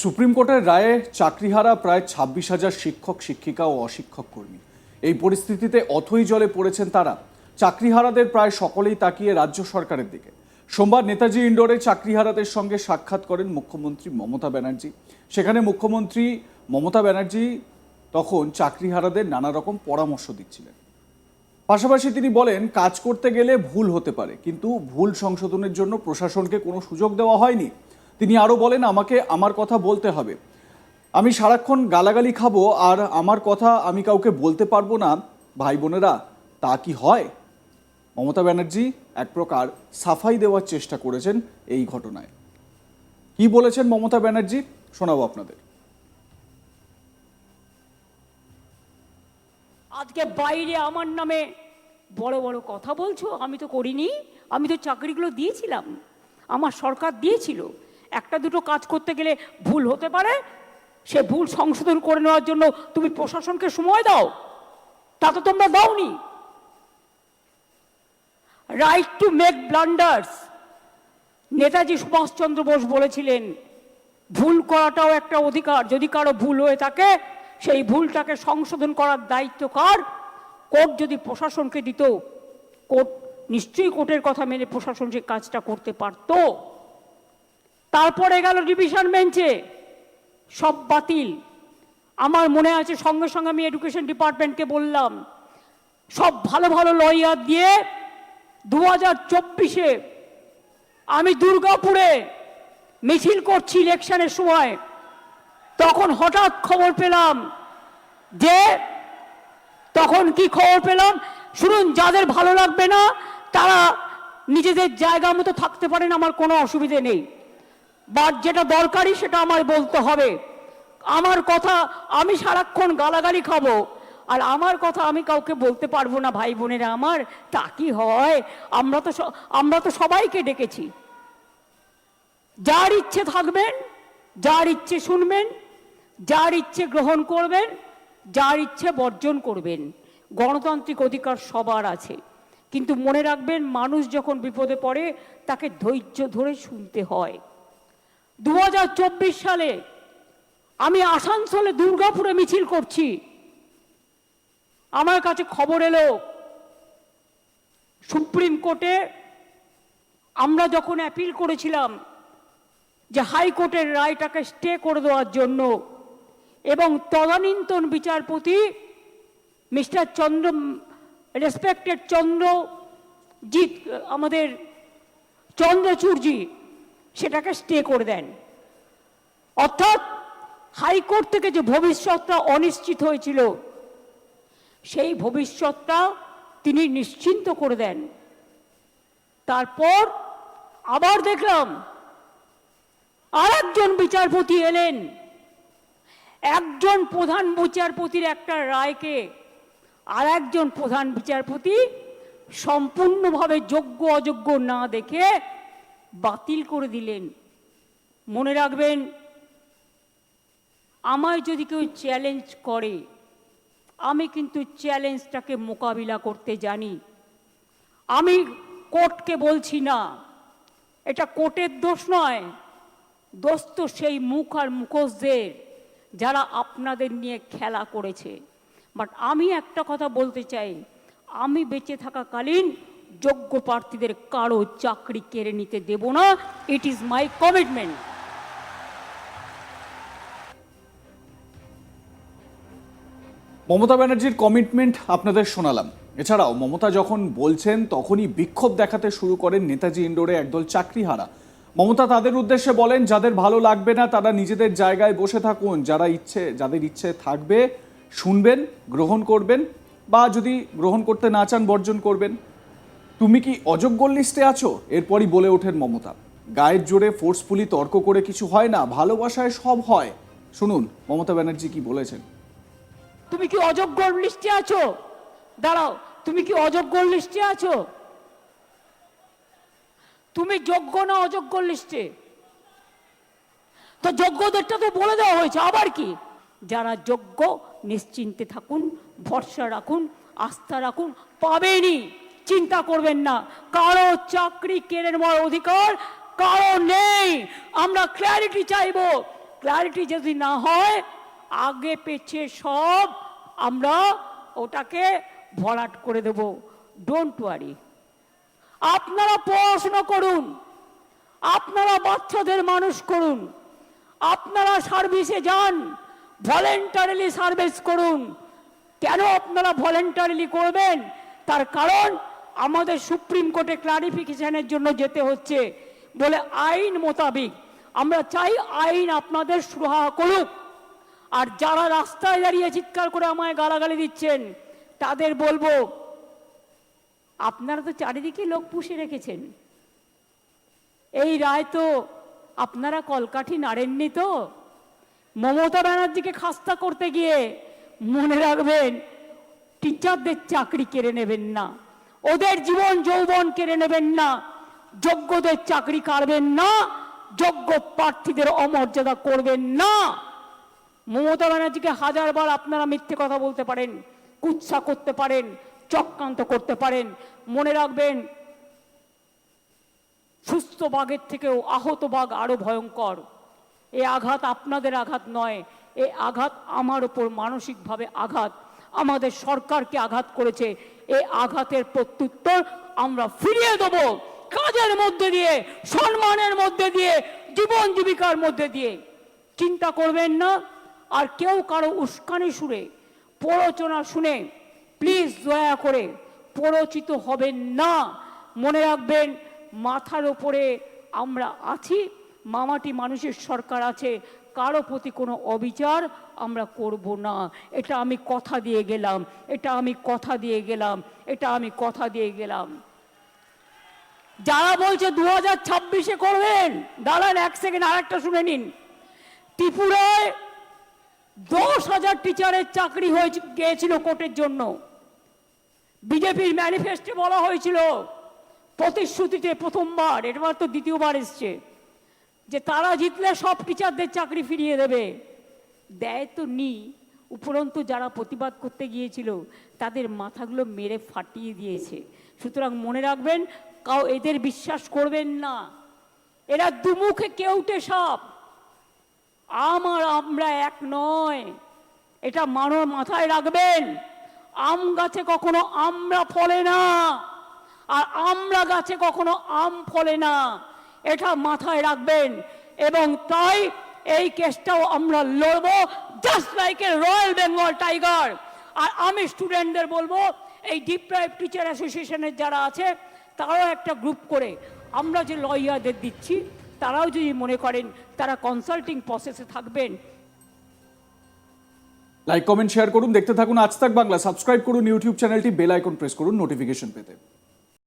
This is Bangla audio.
সুপ্রিম কোর্টের রায়ে চাকরিহারা প্রায় ছাব্বিশ হাজার শিক্ষক, শিক্ষিকা ও অশিক্ষক কর্মী। এই পরিস্থিতিতে অথই জলে পড়েছেন তারা। চাকরিহারাদের প্রায় সকলেই তাকিয়ে রাজ্য সরকারের দিকে। সোমবার নেতাজি ইন্ডোরে চাকরিহারাদের সঙ্গে সাক্ষাৎ করেন মুখ্যমন্ত্রী মমতা ব্যানার্জি। সেখানে মুখ্যমন্ত্রী মমতা ব্যানার্জি তখন চাকরিহারাদের নানা রকম পরামর্শ দিচ্ছিলেন। পাশাপাশি তিনি বলেন, কাজ করতে গেলে ভুল হতে পারে, কিন্তু ভুল সংশোধনের জন্য প্রশাসনকে কোনো সুযোগ দেওয়া হয়নি। তিনি আরও বলেন, আমাকে আমার কথা বলতে হবে। আমি সারাক্ষণ গালাগালি খাব আর আমার কথা আমি কাউকে বলতে পারব না। ভাই বোনেরা, তা কি হয়? মমতা ব্যানার্জি এক প্রকার সাফাই দেওয়ার চেষ্টা করেছেন এই ঘটনায়। কি বলেছেন মমতা ব্যানার্জি? শোনাবো আপনাদের। আজকে বাইরে আমার নামে বড় বড় কথা বলছো? আমি তো করিনি। আমি তো চাকরিগুলো দিয়েছিলাম। আমার সরকার দিয়েছিল। একটা দুটো কাজ করতে গেলে ভুল হতে পারে। সে ভুল সংশোধন করে নেওয়ার জন্য তুমি প্রশাসনকে সময় দাও। তা তো তোমরা দাওনি। Right to make blunders Netaji Subhash Chandra Bose বলেছিলেন, ভুল করাটাও একটা অধিকার। যদি কারও ভুল হয়ে থাকে, সেই ভুলটাকে সংশোধন করার দায়িত্ব কার? কোর্ট যদি প্রশাসনকে দিত, কোর্ট নিশ্চয়ই কোর্টের কথা মেনে প্রশাসন যে কাজটা করতে পারত। তারপরে গেল ডিভিশন বেঞ্চে সব বাতিল। আমার মনে আছে সঙ্গে সঙ্গে আমি এডুকেশন ডিপার্টমেন্টকে বললাম, সব ভালো ভালো লয়ার দিয়ে দু হাজার চব্বিশে আমি দুর্গাপুরে মিছিল করছি ইলেকশনের সময়। তখন হঠাৎ খবর পেলাম যে, তখন কি খবর পেলাম? শুনুন, যাদের ভালো লাগবে না, তারা নিজেদের জায়গা মতো থাকতে পারেন, আমার কোনো অসুবিধে নেই। বা যেটা দরকারি সেটা আমার বলতে হবে। আমার কথা আমি সারাক্ষণ গালাগালি খাব, আর আমার কথা আমি কাউকে বলতে পারব না, ভাই বোনেরা আমার, তা কি হয়? আমরা তো আমরা তো সবাইকে ডেকেছি। যার ইচ্ছে থাকবেন, যার ইচ্ছে শুনবেন, যার ইচ্ছে গ্রহণ করবেন, যার ইচ্ছে বর্জন করবেন। গণতান্ত্রিক অধিকার সবার আছে। কিন্তু মনে রাখবেন, মানুষ যখন বিপদে পড়ে, তাকে ধৈর্য ধরে শুনতে হয়। দু হাজার চব্বিশ সালে আমি আসানসোলে দুর্গাপুরে মিছিল করছি। আমার কাছে খবর এলো, সুপ্রিম কোর্টে আমরা যখন অ্যাপিল করেছিলাম যে হাইকোর্টের রায়টাকে স্টে করে দেওয়ার জন্য এবং তদানীন্তন বিচারপতি মিস্টার চন্দ্র রেসপেক্টেড চন্দ্রজিৎ, আমাদের চন্দ্রচূড়জি সেটাকে স্টে করে দেন। অর্থাৎ হাইকোর্ট থেকে যে ভবিষ্যৎটা অনিশ্চিত হয়েছিল, সেই ভবিষ্যৎটা তিনি নিশ্চিন্ত করে দেন। তারপর আবার দেখলাম আর একজন বিচারপতি এলেন। একজন প্রধান বিচারপতির একটা রায়কে আর একজন প্রধান বিচারপতি সম্পূর্ণভাবে যোগ্য অযোগ্য না দেখে বাতিল করে দিলেন। মনে রাখবেন, আমায় যদি কেউ চ্যালেঞ্জ করে, আমি কিন্তু চ্যালেঞ্জটাকে মোকাবিলা করতে জানি। আমি কোর্টকে বলছি না, এটা কোর্টের দোষ নয়। দোষ তো সেই মুখ আর মুখোশদের যারা আপনাদের নিয়ে খেলা করেছে। বাট আমি একটা কথা বলতে চাই, আমি বেঁচে থাকাকালীন যোগ্য প্রার্থীদের কারও চাকরি কেড়ে নিতে দেব না। It is my commitment Mamata ব্যানার্জির কমিটমেন্ট আপনাদের শোনালাম। এছাড়াও মমতা যখন বলছেন, তখনই বিক্ষোভ দেখাতে শুরু করেন নেতাজি ইন্ডোরে একদল চাকরিহারা। মমতা তাদের উদ্দেশ্যে বলেন, যাদের ভালো লাগবে না, তারা নিজেদের জায়গায় বসে থাকুন। যারা ইচ্ছে, যাদের ইচ্ছে থাকবে, শুনবেন, গ্রহণ করবেন বা যদি গ্রহণ করতে না চান, বর্জন করবেন। তুমি কি অযোগ্য লিস্টে আছো? এরপরই বলে ওঠেন মমতা। গায়ের জোরে ফোর্সফুলি তর্ক করে কিছু হয় না, ভালোবাসায় সব হয়। শুনুন, মমতা ব্যানার্জি কি বলেছেন? তুমি কি অযোগ্য লিস্টে আছো? দাঁড়াও, তুমি কি অযোগ্য লিস্টে আছো? তুমি যোগ্য না অযোগ্য লিস্টে? তো যোগ্যদেরটা তো বলে দেওয়া হয়েছে, আবার কি? যারা যোগ্য, নিশ্চিন্তে থাকুন, ভরসা রাখুন, আস্থা রাখুন, পাবেনই। চিন্তা করবেন না। কারও চাকরি কেড়ে নেওয়ার অধিকার, কারও নেই। আমরা ক্ল্যারিটি চাইব। ক্ল্যারিটি যদি না হয়, আগে পেছে সব আমরা ওটাকে ভরাট করে দেব। ডোন্ট ওয়ারি আপনারা পড়াশোনা করুন। আপনারা বাচ্চাদের মানুষ করুন। আপনারা সার্ভিসে যান। ভলেন্টারিলি সার্ভিস করুন। কেন আপনারা ভলেন্টারিলি করবেন? তার কারণ আমাদের সুপ্রিম কোর্টে ক্লারিফিকেশনের জন্য যেতে হচ্ছে। বলে আইন মোতাবিক আমরা চাই আইন আপনাদের সুরাহা করুক। আর যারা রাস্তায় দাঁড়িয়ে চিৎকার করে আমায় গালাগালি দিচ্ছেন, তাদের বলব, আপনারা তো চারিদিকে লোক পুষে রেখেছেন। এই রায় তো আপনারা কলকাঠি নাড়েননি তো? মমতা ব্যানার্জিকে খাস্তা করতে গিয়ে মনে রাখবেন, টিচারদের চাকরি কেড়ে নেবেন না। ওদের জীবন যৌবন কেড়ে নেবেন না। যোগ্যদের চাকরি কাড়বেন না। যোগ্য প্রার্থীদের অমর্যাদা করবেন না। মমতা ব্যানার্জিকে হাজারবার আপনারা মিথ্যে কথা বলতে পারেন, কুৎসা করতে পারেন, চক্রান্ত করতে পারেন। মনে রাখবেন, সুস্থ বাঘের থেকেও আহত বাঘ আরও ভয়ঙ্কর। এ আঘাত আপনাদের আঘাত নয়, এ আঘাত আমার ওপর মানসিকভাবে আঘাত। আমাদের সরকারকে আঘাত করেছে এই আঘাতের প্রত্যুত্তর আমরা ফিরিয়ে দেব। কাজের মধ্যে দিয়ে, সম্মানের মধ্যে দিয়ে, জীবন জীবিকার মধ্যে দিয়ে। চিন্তা করবেন না, আর কেউ কারও উস্কানি সুরে, প্ররোচনা শুনে, প্লিজ দয়া করে প্ররোচিত হবেন না। মনে রাখবেন, মাথার ওপরে আমরা আছি, মামাটি মানুষের সরকার আছে কারও প্রতি কোনো অবিচার আমরা করব না। এটা আমি কথা দিয়ে গেলাম, এটা আমি কথা দিয়ে গেলাম, এটা আমি কথা দিয়ে গেলাম। যারা বলছে দু হাজার ছাব্বিশে করবেন, দাঁড়ান এক সেকেন্ড, আরেকটা শুনে নিন। ত্রিপুরায় দশ হাজার টিচারের চাকরি হয়ে গিয়েছিল কোর্টের জন্য। বিজেপির ম্যানিফেস্টে বলা হয়েছিল, প্রতিশ্রুতিতে প্রথমবার এবার তো দ্বিতীয়বার এসছে। যে তারা জিতলে সব টিচারদের চাকরি ফিরিয়ে দেবে। দেয় তো নি, উপরন্তু যারা প্রতিবাদ করতে গিয়েছিল, তাদের মাথাগুলো মেরে ফাটিয়ে দিয়েছে। সুতরাং মনে রাখবেন, কাউ এদের বিশ্বাস করবেন না। এরা দুমুখে কেউটে সাপ। আমার আমরা এক নয়। এটা মানো মাথায় রাখবেন। আম গাছে কখনো আমরা ফলে না। আর আমরা গাছে কখনো আম ফলে না। এটা মাথায় রাখবেন। এবং তাই এই কেসটাও আমরা লড়বো just like a royal Bengal tiger আর আমি স্টুডেন্টদের বলব, এই ডিপ্রাইভ টিচার অ্যাসোসিয়েশনের যারা আছে, তারাও একটা গ্রুপ করে। আমরা যে লয়ারদের দিচ্ছি, তারাও যদি মনে করেন, তারা কনসাল্টিং প্রসেসে থাকবেন। লাইক কমেন্ট শেয়ার করুন, দেখতে থাকুন। আজ তাক বাংলা। সাবস্ক্রাইব করুন ইউটিউব চ্যানেলটি বেল আইকন প্রেস করুন নোটিফিকেশন পেতে।